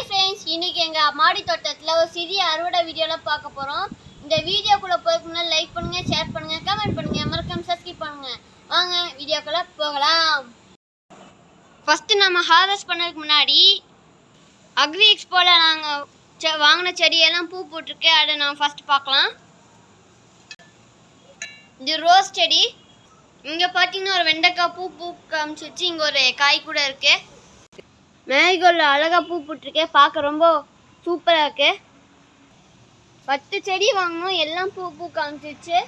Hi friends இன்னைக்கு எங்கள் மாடி தோட்டத்தில் ஒரு சிறிய அறுவடை வீடியோலாம் பார்க்க போகிறோம் இந்த வீடியோக்குள்ளே போய்க்குன்னா லைக் பண்ணுங்கள் ஷேர் பண்ணுங்கள் கமெண்ட் பண்ணுங்கள் மறக்காமல் சப்ஸ்கிரைப் பண்ணுங்கள் வாங்க வீடியோக்குள்ளே போகலாம். ஃபஸ்ட்டு நம்ம ஹார்வெஸ்ட் பண்ணதுக்கு முன்னாடி அக்ரி எக்ஸ்போவில் நாங்கள் செ வாங்கின செடியெல்லாம் பூ போட்டிருக்கு. அதை நான் ஃபஸ்ட்டு பார்க்கலாம். இது ரோஸ் செடி. இங்கே பார்த்தீங்கன்னா ஒரு வெண்டைக்காய் பூ பூ காமிச்சிச்சு இங்கே ஒரு காய் கூட இருக்குது மேரிகோல்டு அழகாக பூ போட்டிருக்கேன் பார்க்க ரொம்ப சூப்பராக இருக்கு. பத்து செடி வாங்கினோம் எல்லாம் பூ பூ காமிச்சிச்சு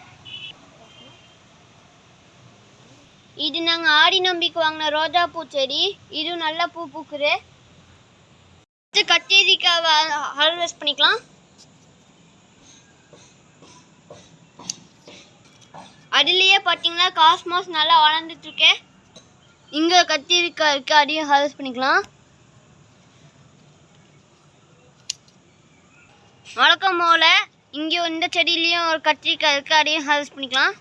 இது நாங்கள் ஆடி நம்பிக்கை வாங்கின ரோஜா பூ செடி. இது நல்லா பூ பூக்குது. அடுத்து கத்திரிக்காவை ஹார்வெஸ்ட் பண்ணிக்கலாம். அதுலேயே பார்த்தீங்கன்னா காஸ்மாஸ் நல்லா வளர்ந்துட்டு இங்கே கத்திரிக்காய் இருக்கு அதையும் ஹார்வெஸ்ட் பண்ணிக்கலாம். வழக்கம் போல இங்கே இந்த செடியிலையும் ஒரு கத்திரிக்காய் இருக்கு அதையும் ஹார்வெஸ்ட் பண்ணிக்கலாம்.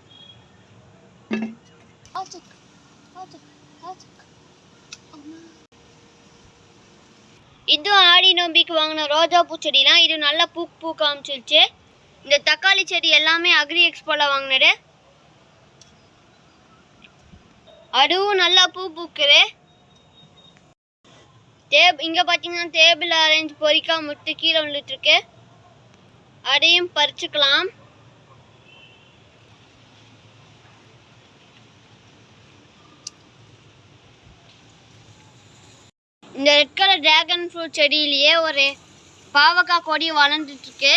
இதுவும் ஆடி நோம்பிக்கு வாங்கின ரோஜா பூ செடிலாம். இது நல்லா பூ பூ காமிச்சிருச்சு. இந்த தக்காளி செடி எல்லாமே அக்ரி எக்ஸ்போல வாங்கினது. அதுவும் நல்லா பூ பூக்குது. டேப் இங்கே பார்த்தீங்கன்னா டேபிள் அரேஞ்ச் பொறிக்கா முட்டு கீழே விழுந்துட்டுருக்கு அதையும் பறிச்சுக்கலாம். இந்த ரெட் கலர் டிராகன் ஃப்ரூட் செடியிலேயே ஒரு பாவக்காய் கொடி வளர்ந்துட்டுருக்கு.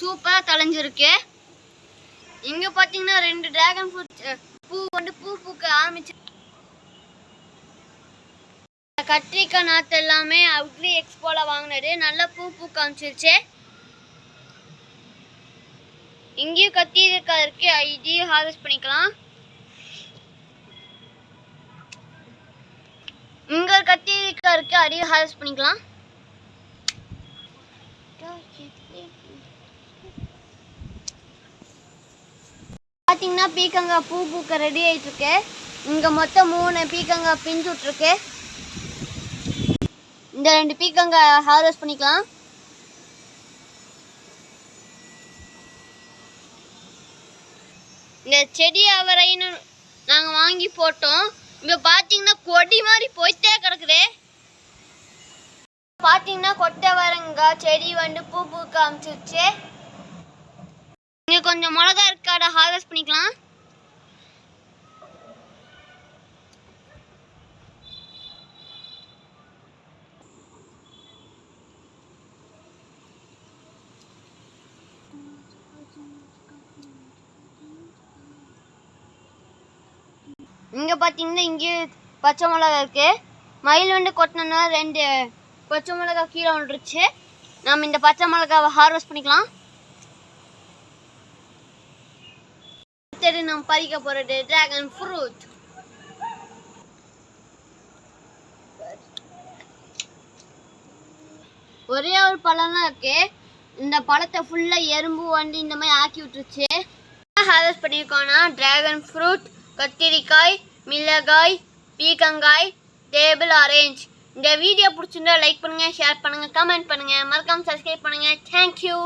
சூப்பராக தலைஞ்சிருக்கு இங்கே பார்த்தீங்கன்னா ரெண்டு டிராகன் ஃப்ரூட் பூ வந்து பூ பூக்க ஆரம்பிச்சு கத்திரிக்காய் நாற்று எல்லாமே அக்ரி எக்ஸ்போல வாங்கினது. நல்லா பூ பூக்க ஆரம்பிச்சிருச்சு. இங்கேயும் கத்தி இருக்கு இதையும் ஹார்வெஸ்ட் பண்ணிக்கலாம். இங்க ஒரு கத்திரிக்காய் இருக்கு அதையும் ஹார்வெஸ்ட் பண்ணிக்கலாம். பார்த்தீங்கன்னா பீக்கங்காய் பூ பூக்க ரெடி ஆயிட்டு இருக்கு இங்கே மொத்தம் மூணு பீக்கங்காய் பிஞ்சு விட்ருக்கு இந்த ரெண்டு பீக்கங்காய் ஹார்வெஸ்ட் பண்ணிக்கலாம். இந்த செடி அவரைன்னு நாங்கள் வாங்கி போட்டோம். இங்கே பார்த்தீங்கன்னா கொடி மாதிரி போயிட்டே கிடக்குது. பார்த்தீங்கன்னா கொட்டை வரங்க செடி வந்து பூ பூ காமிச்சிருச்சு இங்கே கொஞ்சம் மிளகா இருக்காட ஹார்வெஸ்ட் பண்ணி இங்க பார்த்தீங்கன்னா இங்கே பச்சை மிளகா இருக்கு. மயில் வந்து கொட்டினா ரெண்டு பச்சை மிளகா கீழே ஒன்றுச்சு நம்ம இந்த பச்சை மிளகாவை ஹார்வெஸ்ட் பண்ணிக்கலாம். அடுத்தது நம்ம பறிக்க போகிறது டிராகன் ஃப்ரூட் ஒரே ஒரு பழம் தான் இருக்கு. இந்த பழத்தை ஃபுல்லாக எறும்பு வந்து இந்த மாதிரி ஆக்கி விட்டுருச்சு. ஹார்வெஸ்ட் பண்ணியிருக்கோன்னா டிராகன் ஃப்ரூட் கத்திரிக்காய் மிளகாய் பீக்கங்காய் டேபிள் ஆரேஞ்ச் இந்த வீடியோ பிடிச்சிருந்தா லைக் பண்ணுங்க ஷேர் பண்ணுங்க கமெண்ட் பண்ணுங்க. மறக்காமல் சப்ஸ்கிரைப் பண்ணுங்க. தேங்க்யூ